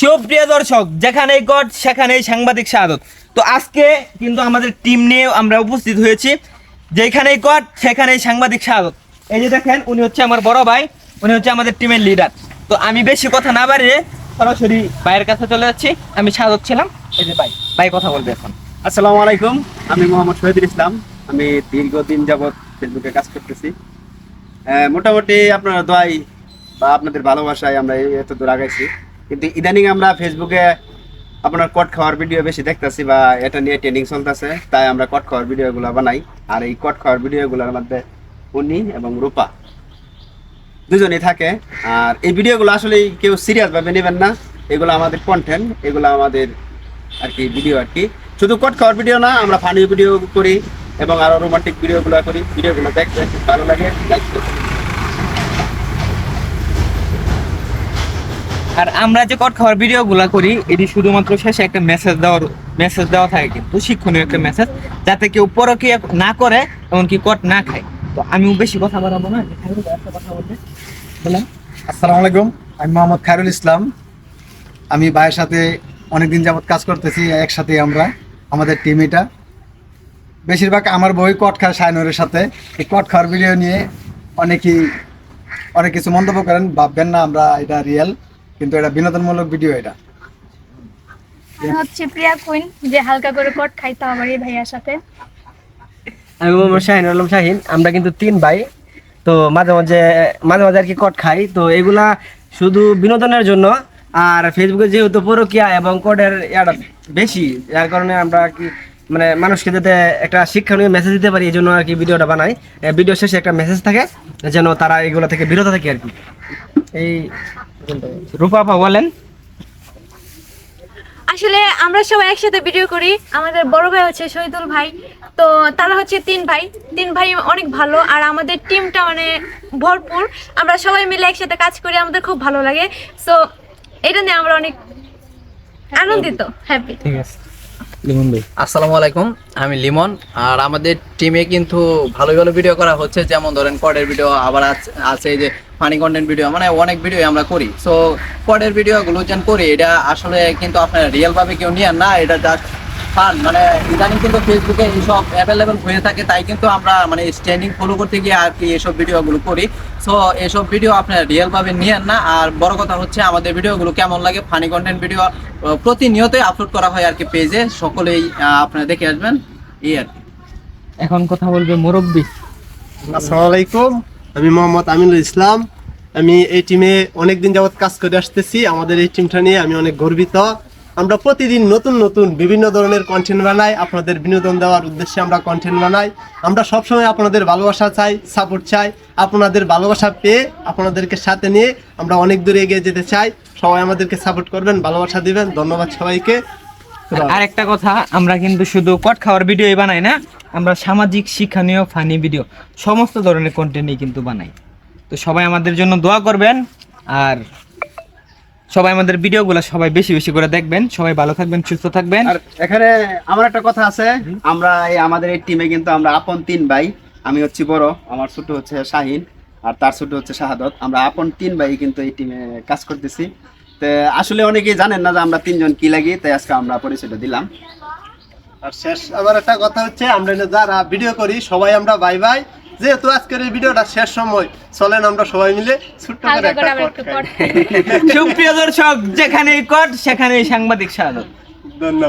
সুপ্রিয় দর্শক, যেখানেই গড, সেখানেই সাংবাদিক স্বাগত। তো আজকে কিন্তু আমাদের টিম নিয়ে আমরা উপস্থিত হয়েছি। যেখানেই গড, সেখানেই সাংবাদিক স্বাগত। এই যে দেখেন, উনি হচ্ছে আমার বড় ভাই, উনি হচ্ছে আমাদের টিমের লিডার তো আমি বেশি কথা না বাড়িয়ে সরাসরি ভাইয়ের কাছে চলে যাচ্ছি। আমি স্বাগত ছিলাম। এই যে ভাই ভাই কথা বলবে এখন। আসসালামু আলাইকুম, আমি মোহাম্মদ শহীদুল ইসলাম। আমি দীর্ঘদিন যাবৎ ফেসবুকে কাজ করতেছি। মোটামুটি আপনার দোয়াই বা আপনাদের ভালোবাসায় আমরা এত দূর আগাইছি। কিন্তু ইদানিং আমরা ফেসবুকে আপনার কট খাওয়ার ভিডিও বেশি দেখতেছি বা এটা নিয়ে ট্রেনিং চলতেছে, তাই আমরা কট খাওয়ার ভিডিওগুলো বানাই। আর এই কট খাওয়ার ভিডিওগুলোর মধ্যে উনি এবং রূপা দুজনেই থাকে। আর এই ভিডিওগুলো আসলে কেউ সিরিয়াস ভাবে নেবেন না। এগুলো আমাদের কন্টেন্ট এগুলো আমাদের আর কি ভিডিও আর কি। শুধু কট খাওয়ার ভিডিও না, আমরা ফানি ভিডিও করি এবং আরও রোমান্টিক ভিডিওগুলো করি। ভিডিওগুলো খুব ভালো লাগে, like করতে। আর আমরা যে কট খাওয়ার ভিডিওগুলো করি, এটি শুধুমাত্র শেষে একটা মেসেজ দেওয়ার মেসেজ দেওয়া থাকে কিন্তু, শিক্ষণীয় একটা মেসেজ যাতে কেউ পরকীয়া না করে এমনকি কট না খায়। তো আমিও বেশি কথা বাড়াবো না আসসালামু আলাইকুম, আমি মোহাম্মদ খায়রুল ইসলাম। আমি ভাইয়ের সাথে অনেকদিন যাবত কাজ করতেছি, একসাথে আমরা, আমাদের টিম এটা। বেশিরভাগ আমার বই কট খায় শাইনুরের সাথে। এই কট খাওয়ার ভিডিও নিয়ে অনেকেই অনেক কিছু মন্তব্য করেন, ভাববেন না আমরা এটা রিয়েল কিন্তু এটা বিনোদনমূলক ভিডিও এটা। হচ্ছে প্রিয়া কুইন যে হালকা করে কট খাইতে আমার এই ভাইয়ার সাথে। আমি মোহাম্মদ শাহিন আলম শাহিন আমরা কিন্তু তিন ভাই। তো মাঝে মাঝে মাঝে মাঝে আর কি কট খাই। তো এগুলা শুধু বিনোদনের জন্য আর ফেসবুকে যেহেতু পরকিয়া এবং কোডের ইয়াটা বেশি যার কারণে আমরা আর কি মানে মানুষকে যাতে একটা শিক্ষণীয় মেসেজ দিতে পারি এই জন্য আর কি ভিডিওটা বানাই। ভিডিও শেষে একটা মেসেজ থাকে যেন তারা এগুলো থেকে বিরত থাকে আর কি। এই বলেন। আসলে আমরা সবাই একসাথে ভিডিও করি। আমাদের বড় ভাই হচ্ছে শহীদুল ভাই। তো তারা হচ্ছে তিন ভাই। তিন ভাই অনেক ভালো আর আমাদের টিমটা মানে ভরপুর। আমরা সবাই মিলে একসাথে কাজ করি আমাদের খুব ভালো লাগে। সো এটা নিয়ে আমরা অনেক আনন্দিত হ্যাপি ঠিক আছে। লিমন ভাই। আসসালামু আলাইকুম আমি লিমন। আর আমাদের টিমে কিন্তু ভালো ভালো ভিডিও করা হচ্ছে। যেমন ধরেন কডের ভিডিও আবার আছে এই যে ফানি কন্টেন্ট ভিডিও মানে অনেক ভিডিও আমরা করি। সো কডের ভিডিওগুলো যেন করি এটা আসলে কিন্তু আপনার রিয়েল ভাবে কেউ নিয়ে না এটা জাস্ট ফান মানে ইদানিং কিন্তু ফেসবুকে এইসব অ্যাভেলেবেল হয়ে থাকে তাই কিন্তু আমরা মানে স্ট্যান্ডিং ফলো করতে গিয়ে আর কি এসব ভিডিওগুলো করি। সো এসব ভিডিও আপনার রিয়েল ভাবে নিয়েন না আর বড় কথা হচ্ছে আমাদের ভিডিওগুলো কেমন লাগে ফানি কন্টেন্ট ভিডিও প্রতিনিয়তই আপলোড করা হয় আর কি পেজে সকলেই আপনারা দেখে আসবেন এই আর কি। এখন কথা বলবে মুরব্বী। আসসালামু আলাইকুম। আমি মোহাম্মদ আমিনুল ইসলাম। আমি এই টিমে অনেকদিন যাবৎ কাজ করে আসতেছি। আমাদের এই টিমটা নিয়ে আমি অনেক গর্বিত। আমরা প্রতিদিন নতুন নতুন, বিভিন্ন ধরনের কন্টেন্ট বানাই। আপনাদের বিনোদন দেওয়ার উদ্দেশ্যে আমরা কন্টেন্ট বানাই। আমরা সবসময় আপনাদের ভালোবাসা চাই সাপোর্ট চাই। আপনাদের ভালোবাসা পেয়ে আপনাদেরকে সাথে নিয়ে আমরা অনেক দূরে এগিয়ে যেতে চাই। সবাই আমাদেরকে সাপোর্ট করবেন, ভালোবাসা দিবেন। ধন্যবাদ সবাইকে। আর একটা কথা আমরা কিন্তু শুধু কট খাওয়ার ভিডিওই বানাই না আমরা সামাজিক শিক্ষণীয় ফানি ভিডিও সমস্ত ধরনের কন্টেন্টই কিন্তু বানাই। তো সবাই আমাদের জন্য দোয়া করবেন আর সবাই আমাদের ভিডিওগুলো সবাই বেশি বেশি করে দেখবেন। সবাই ভালো থাকবেন সুস্থ থাকবেন। আর এখানে আমার একটা কথা আছে আমরা এই আমাদের এই টিমে কিন্তু আমরা আপন তিন ভাই আমি হচ্ছি বড় আমার ছোট হচ্ছে শাহিন আর তার ছোট হচ্ছে শাহাদত। আমরা আপন তিন ভাই কিন্তু এই টিমে কাজ করতেছি। তো আসলে অনেকেই জানেন না যে আমরা তিনজন কি লাগি তাই আজকে আমরা পরিচয়টা দিলাম। আর শেষ আবার একটা কথা হচ্ছে আমরা যারা ভিডিও করি সবাই আমরা বাই বাই। যেহেতু আজকের এই ভিডিওটা শেষ সময় চলেন আমরা সবাই মিলে ছোট্ট করে একটা কট। সুপ্রিয় দর্শক যেখানেই কট সেখানেই সাংবাদিক স্বাগত। ধন্যবাদ।